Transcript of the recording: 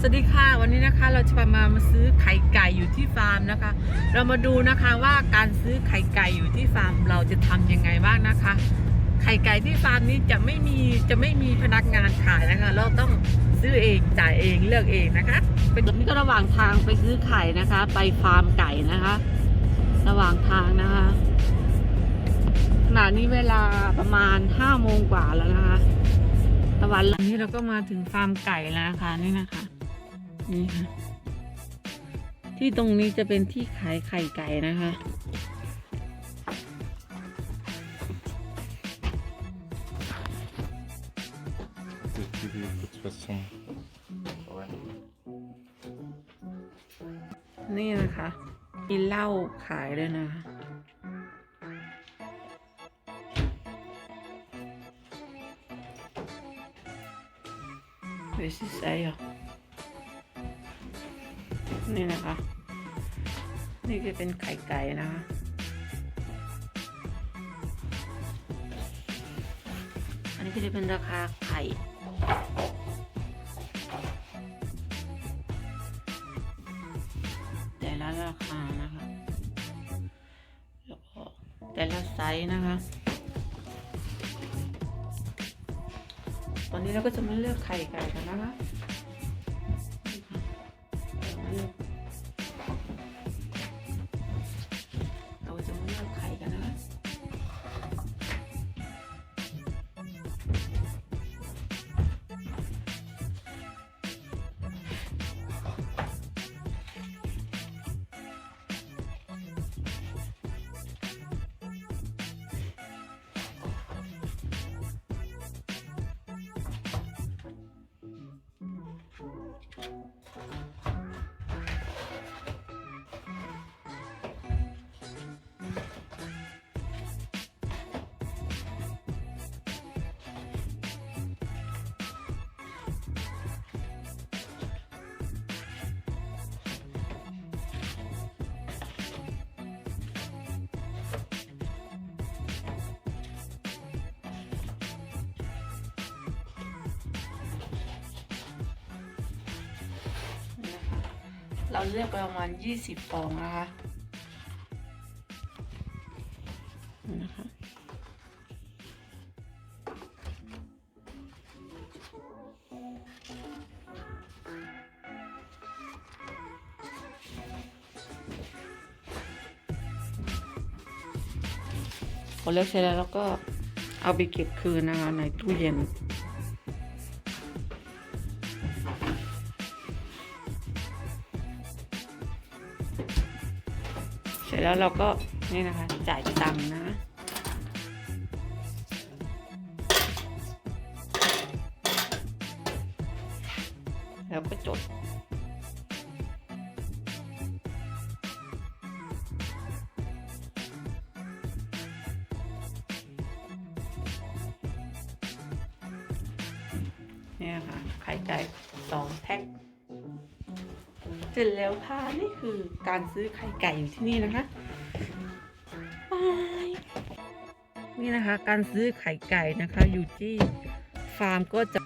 สวัสดีค่ะวันนี้นะคะเราจะมามาซื้อไข่ไก่อยู่ที่ฟาร์มนะคะ เรามาดูนะคะว่าการซื้อไข่ไก่อยู่ที่ฟาร์มเราจะทำยังไงบ้างนะคะ ไข่ไก่ที่ฟาร์มนี้จะไม่มีจะไม่มีพนักงานขายนะคะ เราต้องซื้อเองจ่ายเองเลือกเองนะคะเป็นแบบนี้ก็ระหว่างทางไปซื้อไข่นะคะ ไปฟาร์มไก่นะคะ ระหว่างทางนะคะขณะนี้เวลาประมาณห้าโมงกว่าแล้วนะคะตะวันหลังนี้เราก็มาถึงฟาร์มไก่แล้วนะคะนี่นะคะ นี่ค่ะ ที่ตรงนี้จะเป็นที่ขายไข่ไก่นะคะ นี่นะคะ มีเหล้าขายด้วยนะเวสิใส่หรอ นี่นะคะ นี่ก็เป็นไข่ไก่นะคะอันนี้ก็จะเป็นราคาไข่แต่ละราคานะคะแล้วก็แต่ละไซส์นะคะ ตอนนี้เราก็จะมาเลือกไข่ไก่กันนะคะ เเราเลือกไปประมาณยี่สิบฟองนะคะนี่นะคะพอเลือกเสร็จแล้วเราก็เอาไปเก็บคืนนะคะในตู้เย็น ร็จแล้วเราก็นี่นะคะ จ่ายตังค์นะแล้วก็จดเนี่ยค่ะไข่ไก่สองแพ็ค สร็จแล้วค่ะ นี่คือการซื้อไข่ไก่อยู่ที่นี่นะคะบายนี่นะคะ การซื้อไข่ไก่นะคะ อยู่ที่ฟาร์มก็จะ